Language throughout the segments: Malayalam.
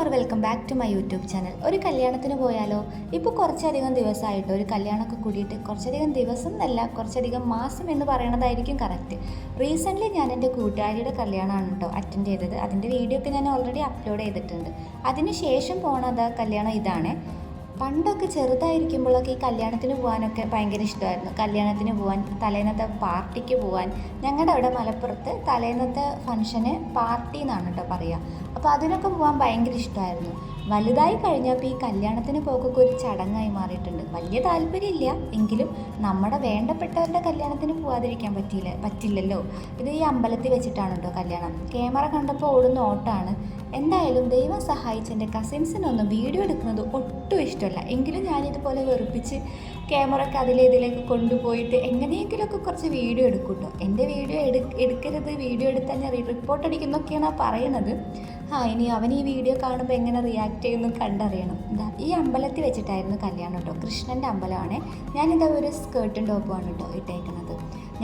Or welcome back to my YouTube channel. ഒരു കല്യാണത്തിന് പോയാലോ? ഇപ്പോൾ കുറച്ചധികം ദിവസമായിട്ട് ഒരു കല്യാണമൊക്കെ കൂടിയിട്ട് കുറച്ചധികം ദിവസം എന്നല്ല കുറച്ചധികം മാസം എന്ന് പറയണതായിരിക്കും കറക്റ്റ് റീസെന്റ്ലി ഞാൻ എന്റെ കൂട്ടുകാരിയുടെ കല്യാണമാണ് കേട്ടോ അറ്റൻഡ് ചെയ്തത്. അതിന്റെ വീഡിയോ ഒക്കെ ഞാൻ ഓൾറെഡി അപ്ലോഡ് ചെയ്തിട്ടുണ്ട്. അതിന് ശേഷം പോണത് കല്യാണം ഇതാണ്. പണ്ടൊക്കെ ചെറുതായിരിക്കുമ്പോഴൊക്കെ ഈ കല്യാണത്തിന് പോകാനൊക്കെ ഭയങ്കര ഇഷ്ടമായിരുന്നു. കല്യാണത്തിന് പോകാൻ തലേന്നത്തെ പാർട്ടിക്ക് പോകാൻ. ഞങ്ങളുടെ അവിടെ മലപ്പുറത്ത് തലേന്നത്തെ ഫംഗ്ഷന് പാർട്ടി എന്നാണ് കേട്ടോ പറയുക അപ്പോൾ അതിനൊക്കെ പോകാൻ ഭയങ്കര ഇഷ്ടമായിരുന്നു. വലുതായി കഴിഞ്ഞപ്പോൾ ഈ കല്യാണത്തിന് പോക്കൊക്കെ ഒരു ചടങ്ങായി മാറിയിട്ടുണ്ട്. വലിയ താല്പര്യമില്ല. എങ്കിലും നമ്മുടെ വേണ്ടപ്പെട്ടവരുടെ കല്യാണത്തിന് പോവാതിരിക്കാൻ പറ്റിയില്ല പറ്റില്ലല്ലോ. ഇത് ഈ അമ്പലത്തിൽ വെച്ചിട്ടാണ് കേട്ടോ കല്യാണം? ക്യാമറ കണ്ടപ്പോൾ ഓടുന്ന ഓട്ടാണ്. എന്തായാലും ദൈവം സഹായിച്ച് എന്റെ കസിൻസിനൊന്നും വീഡിയോ എടുക്കുന്നത് ഒട്ടും ഇഷ്ടമല്ല. എങ്കിലും ഞാനിതുപോലെ വെറുപ്പിച്ച് ക്യാമറ ഒക്കെ അതിലെ ഇതിലേക്ക് കൊണ്ടുപോയിട്ട് എങ്ങനെയെങ്കിലുമൊക്കെ കുറച്ച് വീഡിയോ എടുക്കും കേട്ടോ എന്റെ വീഡിയോ എടു എടുക്കരുത്. വീഡിയോ എടുത്താൽ ഞാൻ റിപ്പോർട്ട് അടിക്കുന്നൊക്കെയാണ് പറയുന്നത്. ആ ഇനി അവൻ ഈ വീഡിയോ കാണുമ്പോൾ എങ്ങനെ റിയാക്ട് ചെയ്യുന്നു കണ്ടറിയണം. ഇതാ ഈ അമ്പലത്തിൽ വെച്ചിട്ടായിരുന്നു കല്യാണം കേട്ടോ. കൃഷ്ണന്റെ അമ്പലമാണ്. ഞാനിതാ ഒരു സ്കേർട്ടും ടോപ്പുമാണ് കേട്ടോ ഇട്ടേക്കുന്നത്.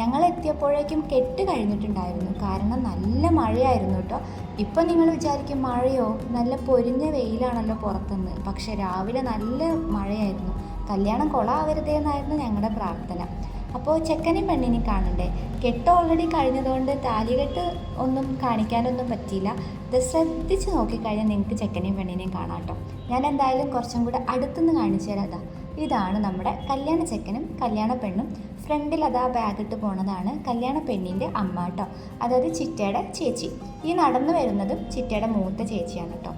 ഞങ്ങൾ എത്തിയപ്പോഴേക്കും കെട്ട് കഴിഞ്ഞിട്ടുണ്ടായിരുന്നു. കാരണം നല്ല മഴയായിരുന്നു കേട്ടോ. ഇപ്പം നിങ്ങൾ വിചാരിക്കും മഴയോ? നല്ല പൊരിഞ്ഞ വെയിലാണല്ലോ പുറത്തുനിന്ന്. പക്ഷേ രാവിലെ നല്ല മഴയായിരുന്നു. കല്യാണം കൊളാവരുതേ എന്നായിരുന്നു ഞങ്ങളുടെ പ്രാർത്ഥന. അപ്പോൾ ചെക്കനെയും പെണ്ണിനെയും കാണണ്ടേ? കെട്ട് ഓൾറെഡി കഴിഞ്ഞതുകൊണ്ട് താലികെട്ട് ഒന്നും കാണിക്കാനൊന്നും പറ്റിയില്ല. ഇത് ശ്രദ്ധിച്ച് നോക്കിക്കഴിഞ്ഞാൽ നിങ്ങൾക്ക് ചെക്കനെയും പെണ്ണിനെയും കാണാം കേട്ടോ ഞാൻ എന്തായാലും കുറച്ചും കൂടെ അടുത്തുനിന്ന് കാണിച്ചു തരാം അതാ ഇതാണ് നമ്മുടെ കല്യാണ ചെക്കനും കല്യാണ പെണ്ണും. ഫ്രണ്ടിൽ അതാ ബാഗ് ഇട്ട് പോണതാണ് കല്യാണ പെണ്ണിന്റെ അമ്മ കേട്ടോ അതായത് ചിറ്റയുടെ ചേച്ചി. ഈ നടന്നു വരുന്നതും ചിറ്റയുടെ മൂത്ത ചേച്ചിയാണ് കേട്ടോ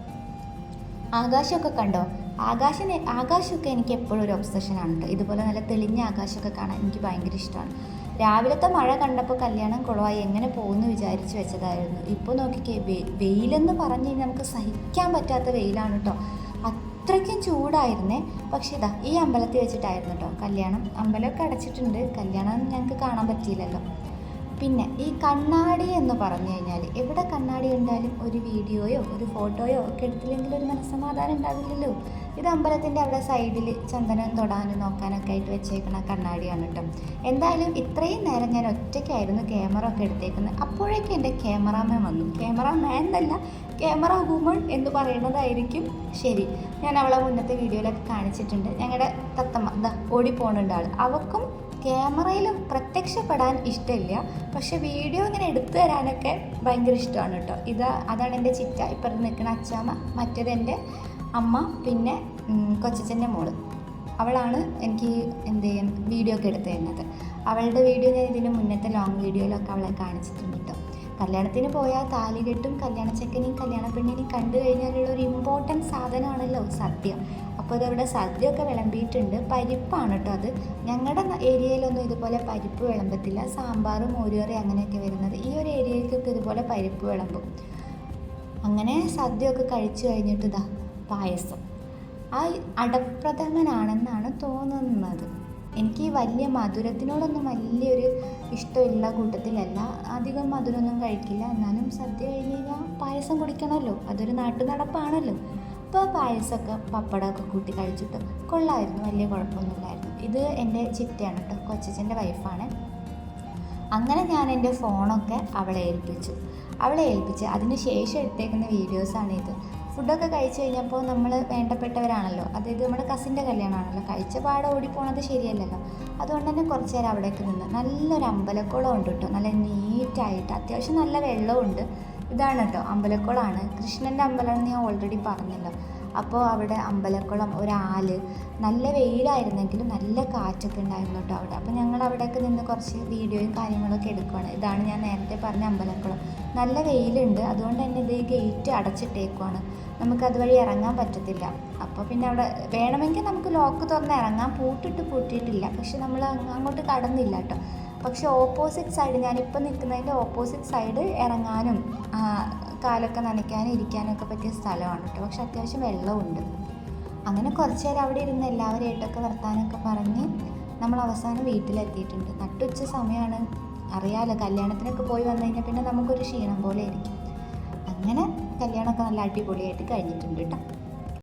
ആകാശമൊക്കെ കണ്ടോ? ആകാശം ആകാശമൊക്കെ എനിക്ക് എപ്പോഴും ഒരു ഒബ്സഷനാണ് കേട്ടോ ഇതുപോലെ നല്ല തെളിഞ്ഞ ആകാശമൊക്കെ കാണാൻ എനിക്ക് ഭയങ്കര ഇഷ്ടമാണ്. രാവിലത്തെ മഴ കണ്ടപ്പോൾ കല്യാണം കുളമായി എങ്ങനെ പോകുമെന്ന് വിചാരിച്ച് വെച്ചതായിരുന്നു. ഇപ്പോൾ നോക്കിക്കേ വെയിലെന്ന് പറഞ്ഞു കഴിഞ്ഞാൽ നമുക്ക് സഹിക്കാൻ പറ്റാത്ത വെയിലാണ് കേട്ടോ അത്രയ്ക്കും ചൂടായിരുന്നേ. പക്ഷേ ഇതാ ഈ അമ്പലത്തിൽ വെച്ചിട്ടായിരുന്നു കേട്ടോ കല്യാണം അമ്പലമൊക്കെ അടച്ചിട്ടുണ്ട്. കല്യാണം ഞങ്ങൾക്ക് കാണാൻ പറ്റിയില്ലല്ലോ. പിന്നെ ഈ കണ്ണാടി എന്ന് പറഞ്ഞു കഴിഞ്ഞാൽ എവിടെ കണ്ണാടി ഉണ്ടായാലും ഒരു വീഡിയോയോ ഒരു ഫോട്ടോയോ ഒക്കെ എടുത്തില്ലെങ്കിൽ ഒരു മനസ്സമാധാനം ഉണ്ടാവില്ലല്ലോ. ഇത് അമ്പലത്തിന്റെ അവിടെ സൈഡിൽ ചന്ദനം തൊടാനും നോക്കാനൊക്കെ ആയിട്ട് വെച്ചേക്കുന്ന കണ്ണാടിയാണ് കേട്ടോ. എന്തായാലും ഇത്രയും നേരം ഞാൻ ഒറ്റയ്ക്കായിരുന്നു ക്യാമറ ഒക്കെ എടുത്തേക്കുന്നത്. അപ്പോഴേക്കും എന്റെ ക്യാമറാമാൻ വന്നു. ക്യാമറാമാൻ എന്നല്ല ക്യാമറ വുമൺ എന്ന് പറയുന്നതായിരിക്കും. ശരി ഞാൻ അവളെ മുന്നത്തെ വീഡിയോയിലൊക്കെ കാണിച്ചിട്ടുണ്ട്. ഞങ്ങളുടെ തത്തമ്മ ദാ ഓടിപ്പോണുണ്ട് ആൾ അവക്കും ക്യാമറയിലും പ്രത്യക്ഷപ്പെടാൻ ഇഷ്ടമില്ല. പക്ഷെ വീഡിയോ ഇങ്ങനെ എടുത്തു തരാനൊക്കെ ഭയങ്കര ഇഷ്ടമാണ് കേട്ടോ. ഇത് അതാണ് എന്റെ ചിറ്റ. ഇപ്പുറത്ത് നിൽക്കുന്ന അച്ചാമ്മ മറ്റേത് എന്റെ അമ്മ പിന്നെ കൊച്ചച്ഛന്റെ മോൾ. അവളാണ് എനിക്ക് എന്ത് ചെയ്യാൻ വീഡിയോ ഒക്കെ എടുത്തു തരുന്നത്. അവളുടെ വീഡിയോ ഞാൻ ഇതിന് മുന്നത്തെ ലോങ് വീഡിയോയിലൊക്കെ അവളെ കാണിച്ചിട്ടുണ്ട് കേട്ടോ. കല്യാണത്തിന് പോയാൽ താലികെട്ടും കല്യാണ ചെക്കനെയും കല്യാണ പെണ്ണിനെയും കണ്ടു കഴിഞ്ഞാലുള്ള ഒരു ഇമ്പോർട്ടന്റ് സാധനമാണല്ലോ സദ്യ അപ്പോൾ ഇതവിടെ സദ്യയൊക്കെ വിളമ്പിയിട്ടുണ്ട്. പരിപ്പാണ് കേട്ടോ അത്. ഞങ്ങളുടെ ഏരിയയിലൊന്നും ഇതുപോലെ പരിപ്പ് വിളമ്പത്തില്ല. സാമ്പാറും മോരുകറി അങ്ങനെയൊക്കെ വരുന്നത്. ഈ ഒരു ഏരിയയിലേക്കൊക്കെ ഇതുപോലെ പരിപ്പ് വിളമ്പും. അങ്ങനെ സദ്യയൊക്കെ കഴിച്ചു കഴിഞ്ഞിട്ട് ഇതാ പായസം. ആ അടപ്രഥമനാണെന്നാണ് തോന്നുന്നത്. എനിക്ക് വലിയ മധുരത്തിനോടൊന്നും വലിയൊരു ഇഷ്ടമില്ല കൂട്ടത്തിലല്ല. അധികം മധുരമൊന്നും കഴിക്കില്ല. എന്നാലും സദ്യ കഴിഞ്ഞ് കഴിഞ്ഞാൽ പായസം കുടിക്കണമല്ലോ അതൊരു നാട്ടു നടപ്പാണല്ലോ. അപ്പോൾ പായസമൊക്കെ പപ്പടമൊക്കെ കൂട്ടി കഴിച്ചിട്ട് കൊള്ളായിരുന്നു. വലിയ കുഴപ്പമൊന്നുമില്ലായിരുന്നു. ഇത് എന്റെ ചിറ്റയാണ് കേട്ടോ കൊച്ചച്ഛന്റെ വൈഫാണ് അങ്ങനെ ഞാൻ എന്റെ ഫോണൊക്കെ അവളെ ഏൽപ്പിച്ചു. അവളെ ഏൽപ്പിച്ച് അതിന് ശേഷം എടുത്തേക്കുന്ന വീഡിയോസാണ് ഇത്. ഫുഡൊക്കെ കഴിച്ചു കഴിഞ്ഞപ്പോൾ നമ്മൾ വേണ്ടപ്പെട്ടവരാണല്ലോ. അതായത് നമ്മുടെ കസിന്റെ കല്യാണമാണല്ലോ. കഴിച്ച പാടെ ഓടിപ്പോണത് ശരിയല്ലല്ലോ. അതുകൊണ്ട് തന്നെ കുറച്ച് നേരം അവിടേക്ക് നിന്ന് നല്ലൊരു അമ്പലക്കുളം ഉണ്ട് കേട്ടോ നല്ല നീറ്റായിട്ട് അത്യാവശ്യം നല്ല വെള്ളമുണ്ട് ഇതാണ് കേട്ടോ അമ്പലക്കുളമാണ് കൃഷ്ണന്റെ അമ്പലമാണെന്ന് ഞാൻ ഓൾറെഡി പറഞ്ഞല്ലോ. അപ്പോൾ അവിടെ അമ്പലക്കുളം ഒരാൽ നല്ല വെയിലായിരുന്നെങ്കിലും നല്ല കാറ്റൊക്കെ ഉണ്ടായിരുന്നു കേട്ടോ അവിടെ. അപ്പോൾ ഞങ്ങൾ അവിടെയൊക്കെ നിന്ന് കുറച്ച് വീഡിയോയും കാര്യങ്ങളൊക്കെ എടുക്കുകയാണ് ഇതാണ് ഞാൻ നേരത്തെ പറഞ്ഞ അമ്പലക്കുളം. നല്ല വെയിലുണ്ട് അതുകൊണ്ട് തന്നെ ഇത് ഈ ഗേറ്റ് അടച്ചിട്ടേക്കുവാണ്. നമുക്ക് അതുവഴി ഇറങ്ങാൻ പറ്റത്തില്ല. അപ്പോൾ പിന്നെ അവിടെ വേണമെങ്കിൽ നമുക്ക് ലോക്ക് തുറന്ന് ഇറങ്ങാൻ പൂട്ടിട്ട് പൂട്ടിയിട്ടില്ല. പക്ഷെ നമ്മൾ അങ്ങോട്ട് കടന്നില്ല കേട്ടോ പക്ഷെ ഓപ്പോസിറ്റ് സൈഡ് ഞാനിപ്പോൾ നിൽക്കുന്നതിന്റെ ഓപ്പോസിറ്റ് സൈഡ് ഇറങ്ങാനും കാലൊക്കെ നനയ്ക്കാനും ഇരിക്കാനും ഒക്കെ പറ്റിയ സ്ഥലമാണ് കേട്ടോ. പക്ഷെ അത്യാവശ്യം വെള്ളമുണ്ട്. അങ്ങനെ കുറച്ച് നേരം അവിടെ ഇരുന്ന് എല്ലാവരുമായിട്ടൊക്കെ വർത്താനൊക്കെ പറഞ്ഞ് നമ്മൾ അവസാനം വീട്ടിലെത്തിയിട്ടുണ്ട്. നട്ടുച്ച സമയമാണ്. അറിയാമല്ലോ കല്യാണത്തിനൊക്കെ പോയി വന്നു കഴിഞ്ഞാൽ പിന്നെ നമുക്കൊരു ക്ഷീണം പോലെ ആയിരിക്കും. അങ്ങനെ കല്യാണമൊക്കെ നല്ല അടിപൊളിയായിട്ട് കഴിഞ്ഞിട്ടുണ്ട് കേട്ടോ.